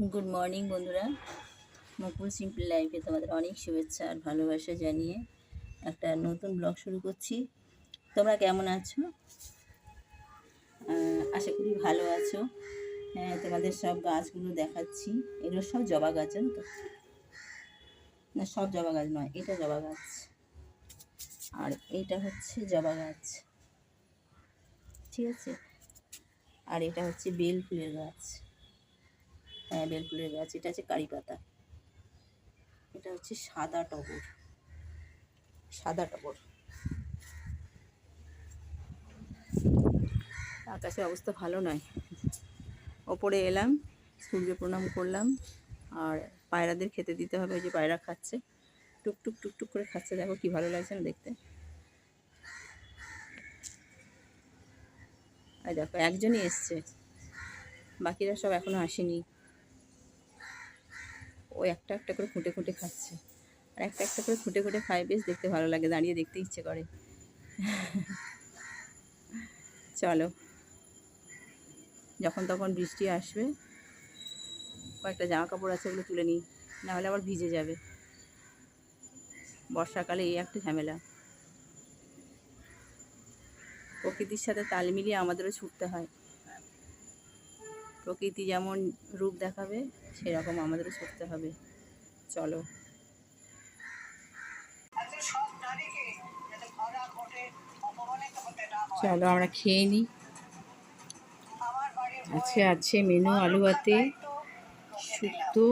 Good morning বন্ধুরা। মুকুল simple লাইফে তোমাদের অনেক শুভেচ্ছা আর ভালোবাসা জানিয়ে একটা নতুন ব্লগ শুরু করছি। তোমরা কেমন আছো? আশা করি ভালো আছো। হ্যাঁ তোমাদের সব গাছগুলো দেখাচ্ছি। এগুলো সব জবা গাছ তো? না, সব জবা গাছ নয়, এটা জবা গাছ। আর এইটা হচ্ছে জবা গাছ। ঠিক আছে? আর এটা হচ্ছে বেল ফুলের গাছ। হ্যাঁ বেল ফুলের গাছ। এটা হচ্ছে কারি পাতা। এটা হচ্ছে সাদা টগর। সাদা টগর। আকাশের অবস্থা ভালো নয়। ওপরে এলাম, সূর্য প্রণাম করলাম, আর পায়রাদের খেতে দিতে হবে, ওই যে পায়রা খাচ্ছে। টুকটুক টুকটুক করে খাচ্ছে। দেখো কি ভালো লাগছে না দেখতে। আর দেখো, একজনই এসছে। বাকিরা সব এখনও আসেনি। ও একটা একটা করে খুঁটে খুঁটে খাচ্ছে। আর একটা একটা করে খুঁটে খুঁটে খায়, বেশ দেখতে ভালো লাগে, দাঁড়িয়ে দেখতে ইচ্ছে করে। চলো। যখন তখন বৃষ্টি আসবে, কয়েকটা জামা কাপড় আছে ওগুলো তুলে নিই, নাহলে আবার ভিজে যাবে। বর্ষাকালে এই একটা ঝামেলা। প্রকৃতির সাথে তাল মিলিয়ে আমাদেরও ছুটতে হয়। প্রকৃতি যেমন রূপ দেখাবে, সেরকম আমাদেরও ছুটতে হবে। চলো। চলো, আমরা খেয়ে নিই আজকে আছে, মেনু আলু ভাতে শুক্তো।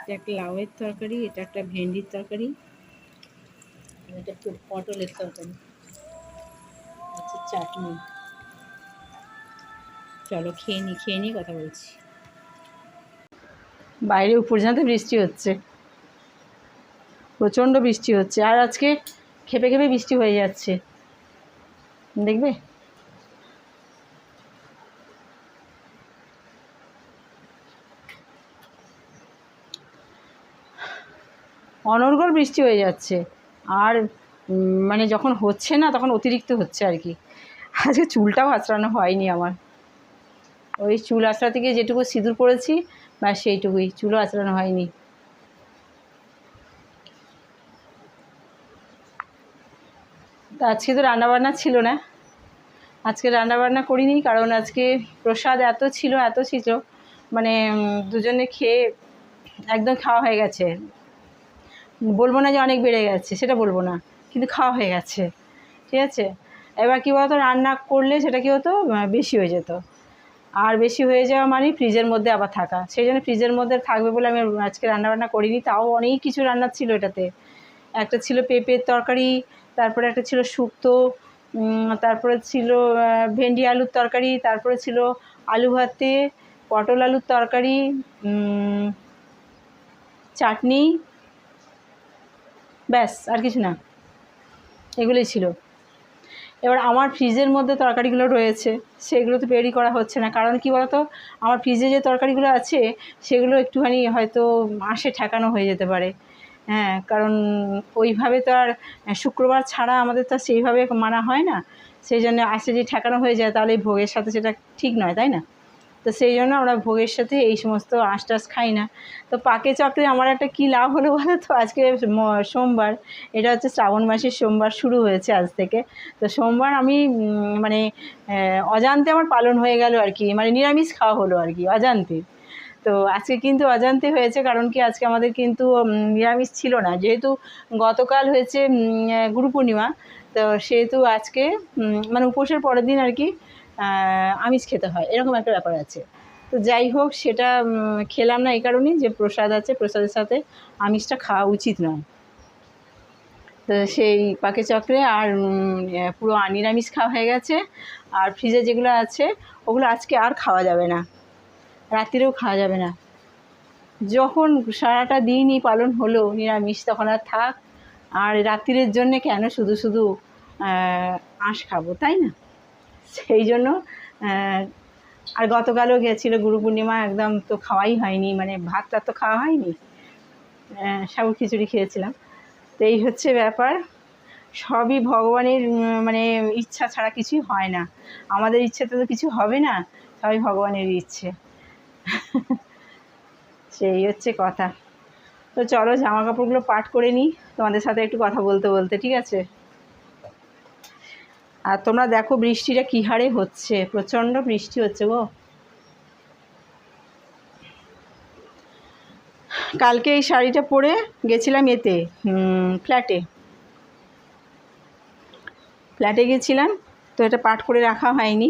এটা একটা লাউয়ের তরকারি, এটা একটা ভেন্ডির তরকারি এটা পটলের তরকারি। চাটনি। চলো খেয়ে নি, খেয়ে নিয়ে কথা বলছি। বাইরে উপর জানাতে বৃষ্টি হচ্ছে। প্রচণ্ড বৃষ্টি হচ্ছে। আর আজকে খেপে খেপে বৃষ্টি হয়ে যাচ্ছে। দেখবে? অনর্গল বৃষ্টি হয়ে যাচ্ছে। আর মানে যখন হচ্ছে না তখন অতিরিক্ত হচ্ছে আর কি। আজকে চুলটাও আঁচড়ানো হয়নি আমার। ওই চুল আঁচড়া থেকে যেটুকু সিঁদুর পড়েছি ব্যাস সেইটুকুই, চুলও আঁচড়ানো হয়নি। তা আজকে তো রান্নাবান্না ছিল না। আজকে রান্নাবান্না করিনি কারণ আজকে প্রসাদ এত ছিল এত ছিল। মানে দুজনে খেয়ে একদম খাওয়া হয়ে গেছে। বলব না যে অনেক বেড়ে গেছে, সেটা বলব না। কিন্তু খাওয়া হয়ে গেছে। ঠিক আছে? এবার কী বলতো, রান্না করলে সেটা কী হতো? বেশি হয়ে যেত। আর বেশি হয়ে যাওয়া মানে ফ্রিজের মধ্যে আবার থাকা। সেই জন্য ফ্রিজের মধ্যে থাকবে বলে আমি আজকে রান্নাবান্না করিনি, তাও অনেক কিছু রান্না ছিল এটাতে। একটা ছিল পেঁপের তরকারি, তারপরে একটা ছিল শুক্তো তারপরে ছিল ভেন্ডি আলুর তরকারি, তারপরে ছিল আলু ভাতে, পটল আলুর তরকারি চাটনি, ব্যাস, আর কিছু না। এগুলোই ছিল। এবার আমার ফ্রিজের মধ্যে তরকারিগুলো রয়েছে, সেগুলো তো বেরি করা হচ্ছে না। কারণ কি বলতো? আমার ফ্রিজে যে তরকারিগুলো আছে, সেগুলো একটুখানি হয়তো মাসে ঠেকানো হয়ে যেতে পারে। হ্যাঁ কারণ ওইভাবে তো আর শুক্রবার ছাড়া আমাদের তো সেইভাবে মানা হয় না। সেই জন্য আসে যদি ঠেকানো হয়ে যায়, তাহলে ভোগের সাথে সেটা ঠিক নয়, তাই না? তো সেই জন্য আমরা ভোগের সাথে এই সমস্ত আঁশ টাশ খাই না। তো পাকে চক্রে আমার একটা কী লাভ হলো বলো তো? আজকে সোমবার, এটা হচ্ছে শ্রাবণ মাসের সোমবার শুরু হয়েছে আজ থেকে। তো সোমবার আমি মানে অজান্তে আমার পালন হয়ে গেল আর কি মানে নিরামিষ খাওয়া হলো আর কি, অজান্তে। তো আজকে কিন্তু অজান্তে হয়েছে, কারণ কি আজকে আমাদের কিন্তু নিরামিষ ছিল না। যেহেতু গতকাল হয়েছে গুরু পূর্ণিমা, তো সেহেতু আজকে মানে উপোসের পরের দিন আর কি আমিষ খেতে হয়, এরকম একটা ব্যাপার আছে। তো যাই হোক, সেটা খেলাম না এই কারণেই যে প্রসাদ আছে, প্রসাদের সাথে আমিষটা খাওয়া উচিত নয়। তো সেই পাকে চক্রে আর পুরো নিরামিষ খাওয়া হয়ে গেছে। আর ফ্রিজে যেগুলো আছে, ওগুলো আজকে আর খাওয়া যাবে না। রাত্রিরেও খাওয়া যাবে না। যখন সারাটা দিনই পালন হলো নিরামিষ, তখন আর থাক। আর রাত্রিরের জন্যে কেন শুধু শুধু আঁশ খাব, তাই না? সেই জন্য আর গতকালও গেছিল গুরু পূর্ণিমা, একদম তো খাওয়াই হয়নি মানে ভাত টাত তো খাওয়া হয়নি। সাবু খিচুড়ি খেয়েছিলাম। তো এই হচ্ছে ব্যাপার। সবই ভগবানের মানে ইচ্ছা ছাড়া কিছুই হয় না। আমাদের ইচ্ছেতে তো কিছু হবে না, সবই ভগবানের ইচ্ছে। সেই হচ্ছে কথা। তো চলো জামা কাপড়গুলো পাট করে নিই। তোমাদের সাথে একটু কথা বলতে বলতে, ঠিক আছে? আর তোমরা দেখো বৃষ্টিটা কী হারে হচ্ছে, প্রচণ্ড বৃষ্টি হচ্ছে গো। কালকে এই শাড়িটা পরে গেছিলাম এতে ফ্ল্যাটে। ফ্ল্যাটে গেছিলাম, তো এটা পাট করে রাখা হয়নি,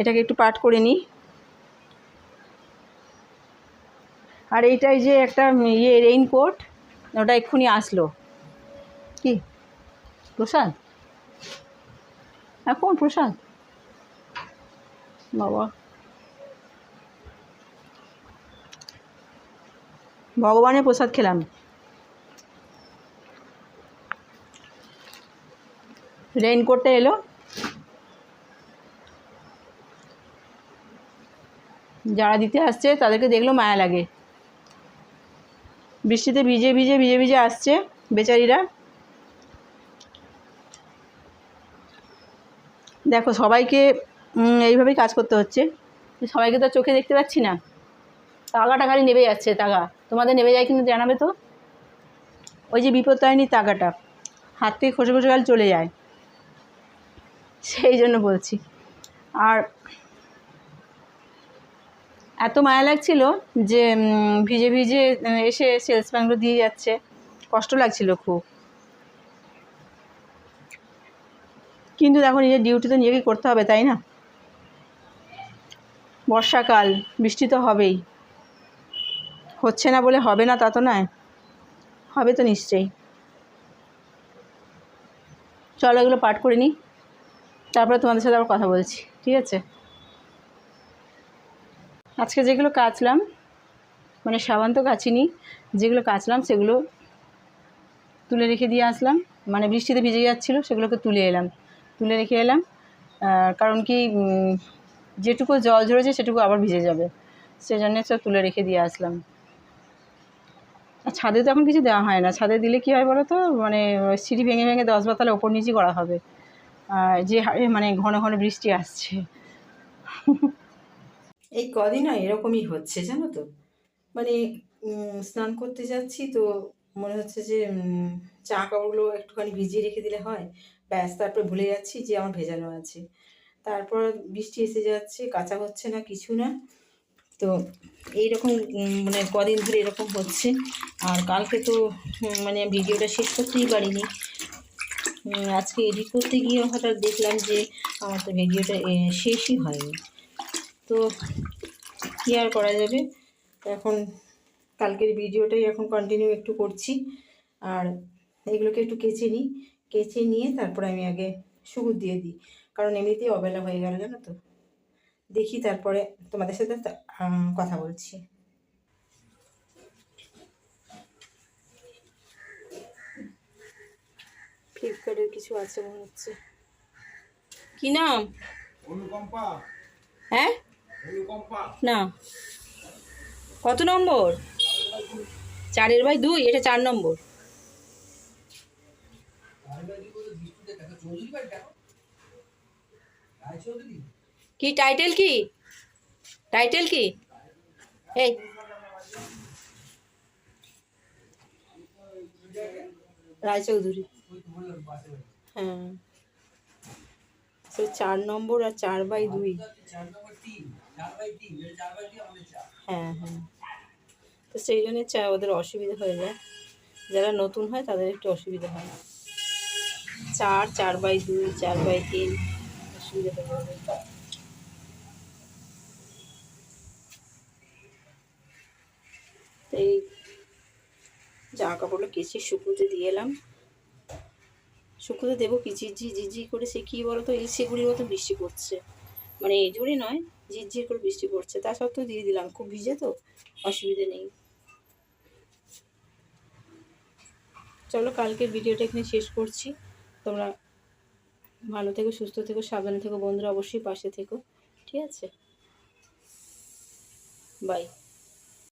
এটাকে একটু পাট করে নিই। আর এইটাই যে একটা ইয়ে রেইনকোট ওটা এক্ষুনি আসলো। কি? প্রসাদ এখন প্রসাদ বাবা ভগবানের প্রসাদ খেলাম রেইনকোটটা এলো যারা দিতে আসছে, তাদেরকে দেখলেও মায়া লাগে। বৃষ্টিতে ভিজে ভিজে ভিজে ভিজে আসছে বেচারিরা। দেখো, সবাইকে এইভাবেই কাজ করতে হচ্ছে। সবাইকে তো চোখে দেখতে পাচ্ছি না। তাগাটা খালি নেবে যাচ্ছে, তাগা। তোমাদের নেবে যায় কিন্তু জানাবে তো? ওই যে বিপদ বিপত্তারিণী তাগাটা, হাত থেকে খসে খসে গেলে চলে যায়। সেই জন্য বলছি। আর এত মায়া লাগছিল যে ভিজে ভিজে এসে সেলসম্যানগুলো দিয়ে যাচ্ছে। কষ্ট লাগছিল খুব। কিন্তু দেখো নিজের ডিউটি তো নিজেকেই করতে হবে, তাই না? বর্ষাকাল, বৃষ্টি তো হবেই। হচ্ছে না বলে হবে না তা তো নয়, হবে তো নিশ্চয়ই। চলো এগুলো পাঠ করে নিই, তারপরে তোমাদের সাথে আবার কথা বলছি, ঠিক আছে? আজকে যেগুলো কাচলাম মানে সাবান তো কাচিনি, যেগুলো কাচলাম সেগুলো তুলে রেখে দিয়ে আসলাম মানে বৃষ্টিতে ভিজে যাচ্ছিল, সেগুলোকে তুলে এলাম। তুলে রেখে এলাম। কারণ কি যেটুকু জল ঝরেছে সেটুকু আবার ভিজে যাবে। সেজন্য সব তুলে রেখে দিয়ে আসলাম। আর ছাদে তো এখন কিছু দেওয়া হয় না। ছাদে দিলে কী হয় বলো তো? মানে সিঁড়ি ভেঙে ভেঙে দশ বাতালে ওপর নিচই করা হবে। যে হারে মানে ঘন ঘন বৃষ্টি আসছে। এই কদিন না এরকমই হচ্ছে, জানো তো? মানে স্নান করতে যাচ্ছি তো মনে হচ্ছে যে চা কাপড়গুলো একটুখানি ভিজিয়ে রেখে দিলে হয়, ব্যাস, তারপর ভুলে যাচ্ছি যে আমার ভেজানো আছে। তারপর বৃষ্টি এসে যাচ্ছে, কাঁচা হচ্ছে না, কিছু না। তো এইরকম মানে কদিন ধরে এরকম হচ্ছে। আর কালকে তো মানে ভিডিওটা শেষ করতেই পারিনি। আজকে এডিট করতে গিয়ে হঠাৎ দেখলাম যে আমার তো ভিডিওটা শেষই হয়নি। তো কী আর করা যাবে? এখন কালকের ভিডিওটাই এখন কন্টিনিউ একটু করছি। আর এগুলোকে একটু কেচে নিই। কেচে নিয়ে তারপর আমি আগে সুগুর দিয়ে দিই। কারণ এমনিতেই অবেলা হয়ে গেল জানো তো। দেখি তারপরে তোমাদের সাথে কথা বলছি। ফ্লিপকার্টের কিছু আছে মনে হচ্ছে। কি নাম? হ্যাঁ? না। কত নম্বর? চারের বাই দুই এটা চার নম্বর। কি টাইটেল কি? টাইটেল কি? এই। রায়চৌধুরী হ্যাঁ। চার নম্বর আর চার বাই দুই। হ্যাঁ হ্যাঁ। তো সেই জন্য চা ওদের অসুবিধা হয়ে যায়। যারা নতুন হয় তাদের একটু অসুবিধা হয়। চার চার বাই দুই, চার বাই তিন। এই জামা কাপড়গুলো কেচে শুকুতে দিয়ে এলাম। শুকুতে দেবো কি ঝিঝি ঝিঝি করে সে কী বলো তো এই সেগুলির মতো বৃষ্টি পড়ছে। মানে এই জোরে নয় ঝিরঝির করে বৃষ্টি পড়ছে। তা সত্ত্বেও দিয়ে দিলাম। খুব ভিজে তো, অসুবিধে নেই। চলো কালকের ভিডিওটা এখানে শেষ করছি। তোমরা ভালো থেকো সুস্থ থেকো সাবধানে থেকো বন্ধুরা অবশ্যই পাশে থেকো। ঠিক আছে? বাই